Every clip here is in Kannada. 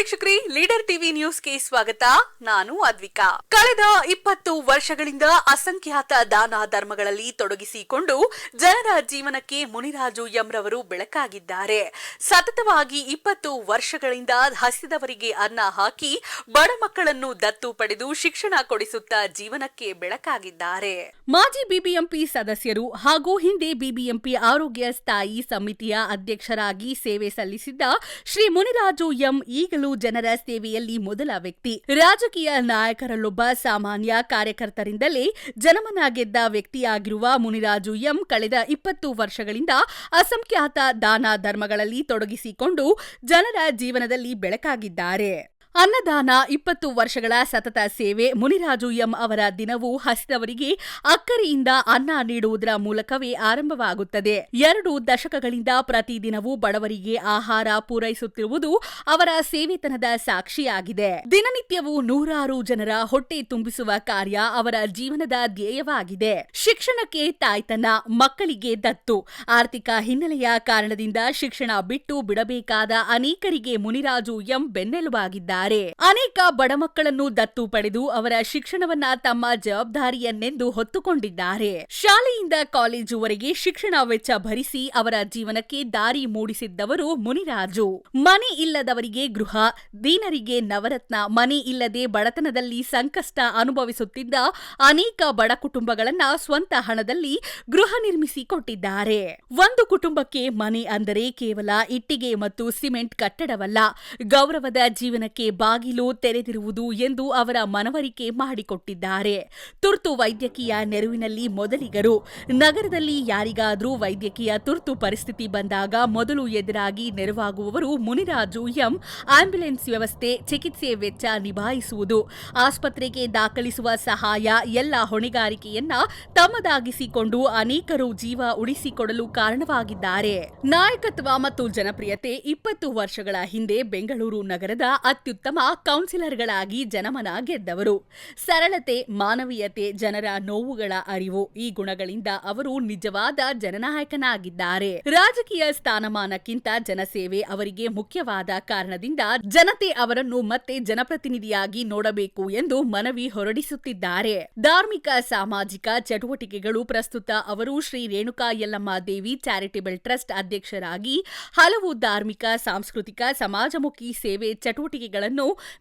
ವೀಕ್ಷಕರೇ, ಲೀಡರ್ ಟಿವಿ ನ್ಯೂಸ್ಗೆ ಸ್ವಾಗತ. ನಾನು ಅದ್ವಿಕಾ. ಕಳೆದ ಇಪ್ಪತ್ತು ವರ್ಷಗಳಿಂದ ಅಸಂಖ್ಯಾತ ದಾನ ಧರ್ಮಗಳಲ್ಲಿ ತೊಡಗಿಸಿಕೊಂಡು ಜನರ ಜೀವನಕ್ಕೆ ಮುನಿರಾಜು ಎಂರವರು ಬೆಳಕಾಗಿದ್ದಾರೆ. ಸತತವಾಗಿ ಇಪ್ಪತ್ತು ವರ್ಷಗಳಿಂದ ಹಸಿದವರಿಗೆ ಅನ್ನ ಹಾಕಿ ಬಡ ಮಕ್ಕಳನ್ನು ದತ್ತು ಪಡೆದು ಶಿಕ್ಷಣ ಕೊಡಿಸುತ್ತಾ ಜೀವನಕ್ಕೆ ಬೆಳಕಾಗಿದ್ದಾರೆ. ಮಾಜಿ ಬಿಬಿಎಂಪಿ ಸದಸ್ಯರು ಹಾಗೂ ಹಿಂದೆ ಬಿಬಿಎಂಪಿ ಆರೋಗ್ಯ ಸ್ಥಾಯಿ ಸಮಿತಿಯ ಅಧ್ಯಕ್ಷರಾಗಿ ಸೇವೆ ಸಲ್ಲಿಸಿದ್ದ ಶ್ರೀ ಮುನಿರಾಜು ಎಂ ಈಗಲೂ ಜನರ ಸೇವೆಯಲ್ಲಿ ಮೊದಲ ವ್ಯಕ್ತಿ. ರಾಜಕೀಯ ನಾಯಕರಲ್ಲೊಬ್ಬ ಸಾಮಾನ್ಯ ಕಾರ್ಯಕರ್ತರಿಂದಲೇ ಜನಮನ ಗೆದ್ದ ವ್ಯಕ್ತಿಯಾಗಿರುವ ಮುನಿರಾಜು ಎಂ ಕಳೆದ ಇಪ್ಪತ್ತು ವರ್ಷಗಳಿಂದ ಅಸಂಖ್ಯಾತ ದಾನ ಧರ್ಮಗಳಲ್ಲಿ ತೊಡಗಿಸಿಕೊಂಡು ಜನರ ಜೀವನದಲ್ಲಿ ಬೆಳಕಾಗಿದ್ದಾರೆ. ಅನ್ನದಾನ ಇಪ್ಪತ್ತು ವರ್ಷಗಳ ಸತತ ಸೇವೆ ಮುನಿರಾಜು ಎಂ ಅವರ ದಿನವೂ ಹಸಿದವರಿಗೆ ಅಕ್ಕರೆಯಿಂದ ಅನ್ನ ನೀಡುವುದರ ಮೂಲಕವೇ ಆರಂಭವಾಗುತ್ತದೆ. ಎರಡು ದಶಕಗಳಿಂದ ಪ್ರತಿದಿನವೂ ಬಡವರಿಗೆ ಆಹಾರ ಪೂರೈಸುತ್ತಿರುವುದು ಅವರ ಸೇವೆತನದ ಸಾಕ್ಷಿಯಾಗಿದೆ. ದಿನನಿತ್ಯವೂ ನೂರಾರು ಜನರ ಹೊಟ್ಟೆ ತುಂಬಿಸುವ ಕಾರ್ಯ ಅವರ ಜೀವನದ ಧ್ಯೇಯವಾಗಿದೆ. ಶಿಕ್ಷಣಕ್ಕೆ ತಾಯ್ತನ, ಮಕ್ಕಳಿಗೆ ದತ್ತು, ಆರ್ಥಿಕ ಹಿನ್ನೆಲೆಯ ಕಾರಣದಿಂದ ಶಿಕ್ಷಣ ಬಿಟ್ಟು ಬಿಡಬೇಕಾದ ಅನೇಕರಿಗೆ ಮುನಿರಾಜು ಎಂ ಬೆನ್ನೆಲುಬಾಗಿದ್ದಾರೆ ಅನೇಕ ಬಡ ಮಕ್ಕಳನ್ನು ದತ್ತು ಪಡೆದು ಅವರ ಶಿಕ್ಷಣವನ್ನ ತಮ್ಮ ಜವಾಬ್ದಾರಿಯನ್ನೆಂದು ಹೊತ್ತುಕೊಂಡಿದ್ದಾರೆ. ಶಾಲೆಯಿಂದ ಕಾಲೇಜುವರೆಗೆ ಶಿಕ್ಷಣ ವೆಚ್ಚ ಭರಿಸಿ ಅವರ ಜೀವನಕ್ಕೆ ದಾರಿ ಮೂಡಿಸಿದ್ದವರು ಮುನಿರಾಜು. ಮನೆ ಇಲ್ಲದವರಿಗೆ ಗೃಹ, ದೀನರಿಗೆ ನವರತ್ನ, ಮನೆ ಇಲ್ಲದೆ ಬಡತನದಲ್ಲಿ ಸಂಕಷ್ಟ ಅನುಭವಿಸುತ್ತಿದ್ದ ಅನೇಕ ಬಡ ಕುಟುಂಬಗಳನ್ನ ಸ್ವಂತ ಹಣದಲ್ಲಿ ಗೃಹ ನಿರ್ಮಿಸಿ ಕೊಟ್ಟಿದ್ದಾರೆ. ಒಂದು ಕುಟುಂಬಕ್ಕೆ ಮನೆ ಅಂದರೆ ಕೇವಲ ಇಟ್ಟಿಗೆ ಮತ್ತು ಸಿಮೆಂಟ್ ಕಟ್ಟಡವಲ್ಲ, ಗೌರವದ ಜೀವನಕ್ಕೆ ಬಾಗಿಲು ತೆರೆದಿರುವುದು ಎಂದು ಅವರ ಮನವರಿಕೆ ಮಾಡಿಕೊಟ್ಟಿದ್ದಾರೆ. ತುರ್ತು ವೈದ್ಯಕೀಯ ನೆರವಿನಲ್ಲಿ ಮೊದಲಿಗರು, ನಗರದಲ್ಲಿ ಯಾರಿಗಾದರೂ ವೈದ್ಯಕೀಯ ತುರ್ತು ಪರಿಸ್ಥಿತಿ ಬಂದಾಗ ಮೊದಲು ಎದುರಾಗಿ ನೆರವಾಗುವವರು ಮುನಿರಾಜು ಎಂ. ಆಂಬ್ಯುಲೆನ್ಸ್ ವ್ಯವಸ್ಥೆ, ಚಿಕಿತ್ಸೆ ವೆಚ್ಚ ನಿಭಾಯಿಸುವುದು, ಆಸ್ಪತ್ರೆಗೆ ದಾಖಲಿಸುವ ಸಹಾಯ, ಎಲ್ಲ ಹೊಣೆಗಾರಿಕೆಯನ್ನ ತಮ್ಮದಾಗಿಸಿಕೊಂಡು ಅನೇಕರು ಜೀವ ಉಳಿಸಿಕೊಡಲು ಕಾರಣವಾಗಿದ್ದಾರೆ. ನಾಯಕತ್ವ ಮತ್ತು ಜನಪ್ರಿಯತೆ ಇಪ್ಪತ್ತು ವರ್ಷಗಳ ಹಿಂದೆ ಬೆಂಗಳೂರು ನಗರದ ಅತ್ಯುತ್ತಮ ಕೌನ್ಸಿಲರ್ಗಳಾಗಿ ಜನಮನ ಗೆದ್ದವರು. ಸರಳತೆ, ಮಾನವೀಯತೆ, ಜನರ ನೋವುಗಳ ಅರಿವು, ಈ ಗುಣಗಳಿಂದ ಅವರು ನಿಜವಾದ ಜನನಾಯಕನಾಗಿದ್ದಾರೆ. ರಾಜಕೀಯ ಸ್ಥಾನಮಾನಕ್ಕಿಂತ ಜನಸೇವೆ ಅವರಿಗೆ ಮುಖ್ಯವಾದ ಕಾರಣದಿಂದ ಜನತೆ ಅವರನ್ನು ಮತ್ತೆ ಜನಪ್ರತಿನಿಧಿಯಾಗಿ ನೋಡಬೇಕು ಎಂದು ಮನವಿ ಹೊರಡಿಸುತ್ತಿದ್ದಾರೆ. ಧಾರ್ಮಿಕ, ಸಾಮಾಜಿಕ ಚಟುವಟಿಕೆಗಳು ಪ್ರಸ್ತುತ ಅವರು ಶ್ರೀ ರೇಣುಕಾ ಯಲ್ಲಮ್ಮ ದೇವಿ ಚಾರಿಟೇಬಲ್ ಟ್ರಸ್ಟ್ ಅಧ್ಯಕ್ಷರಾಗಿ, ಹಲವು ಧಾರ್ಮಿಕ, ಸಾಂಸ್ಕೃತಿಕ, ಸಮಾಜಮುಖಿ ಸೇವೆ ಚಟುವಟಿಕೆಗಳನ್ನು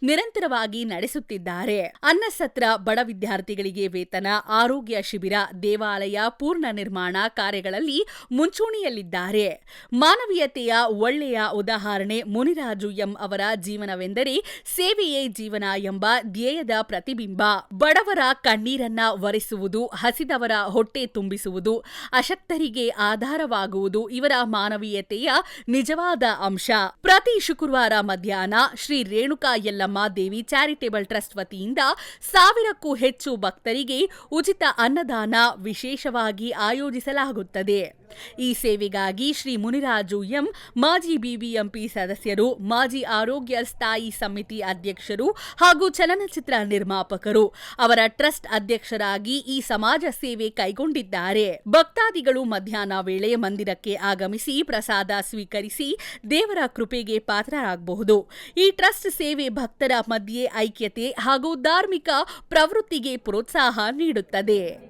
ನಿರಂತರವಾಗಿ ನಡೆಸುತ್ತಿದ್ದಾರೆ. ಅನ್ನಸತ್ರ ಬಡ ವಿದ್ಯಾರ್ಥಿಗಳಿಗೆ ವೇತನ, ಆರೋಗ್ಯ ಶಿಬಿರ, ದೇವಾಲಯ ಪೂರ್ಣ ನಿರ್ಮಾಣ ಕಾರ್ಯಗಳಲ್ಲಿ ಮುಂಚೂಣಿಯಲ್ಲಿದ್ದಾರೆ. ಮಾನವೀಯತೆಯ ಒಳ್ಳೆಯ ಉದಾಹರಣೆ ಮುನಿರಾಜು ಎಂ ಅವರ ಜೀವನವೆಂದರೆ ಸೇವೆಯೇ ಜೀವನ ಎಂಬ ಧ್ಯೇಯದ ಪ್ರತಿಬಿಂಬ. ಬಡವರ ಕಣ್ಣೀರನ್ನ ಒರೆಸುವುದು, ಹಸಿದವರ ಹೊಟ್ಟೆ ತುಂಬಿಸುವುದು, ಅಶಕ್ತರಿಗೆ ಆಧಾರವಾಗುವುದು ಇವರ ಮಾನವೀಯತೆಯ ನಿಜವಾದ ಅಂಶ. ಪ್ರತಿ ಶುಕ್ರವಾರ ಮಧ್ಯಾಹ್ನ ಶ್ರೀ ರೇಣುಕಾ ಯಲ್ಲಮ್ಮ ದೇವಿ ಚಾರಿಟೇಬಲ್ ಟ್ರಸ್ಟ್ ವತಿಯಿಂದ ಸಾವಿರಕ್ಕೂ ಹೆಚ್ಚು ಭಕ್ತರಿಗೆ ಉಚಿತ ಅನ್ನದಾನ ವಿಶೇಷವಾಗಿ ಆಯೋಜಿಸಲಾಗುತ್ತದೆ. ಈ ಸೇವೆಗಾಗಿ ಶ್ರೀ ಮುನಿರಾಜು ಎಂ, ಮಾಜಿ ಬಿಬಿಎಂಪಿ ಸದಸ್ಯರು, ಮಾಜಿ ಆರೋಗ್ಯ ಸ್ಥಾಯಿ ಸಮಿತಿ ಅಧ್ಯಕ್ಷರು ಹಾಗೂ ಚಲನಚಿತ್ರ ನಿರ್ಮಾಪಕರು ಅವರ ಟ್ರಸ್ಟ್ ಅಧ್ಯಕ್ಷರಾಗಿ ಈ ಸಮಾಜ ಸೇವೆ ಕೈಗೊಂಡಿದ್ದಾರೆ. ಭಕ್ತಾದಿಗಳು ಮಧ್ಯಾಹ್ನ ವೇಳೆ ಮಂದಿರಕ್ಕೆ ಆಗಮಿಸಿ ಪ್ರಸಾದ ಸ್ವೀಕರಿಸಿ ದೇವರ ಕೃಪೆಗೆ ಪಾತ್ರರಾಗಬಹುದು. ಈ ಟ್ರಸ್ಟ್ ಸೇವೆ ಭಕ್ತರ ಮಧ್ಯೆ ಐಕ್ಯತೆ ಹಾಗೂ ಧಾರ್ಮಿಕ ಪ್ರವೃತ್ತಿಗೆ ಪ್ರೋತ್ಸಾಹ ನೀಡುತ್ತದೆ.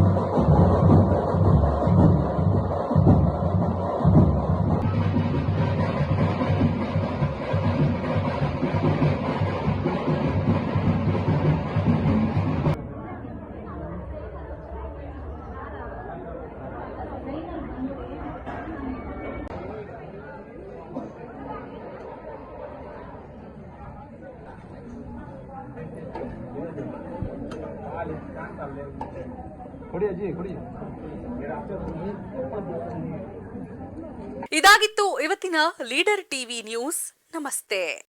ಇದಾಗಿತ್ತು ಇವತ್ತಿನ ಲೀಡರ್ ಟಿವಿ ನ್ಯೂಸ್. ನಮಸ್ತೆ.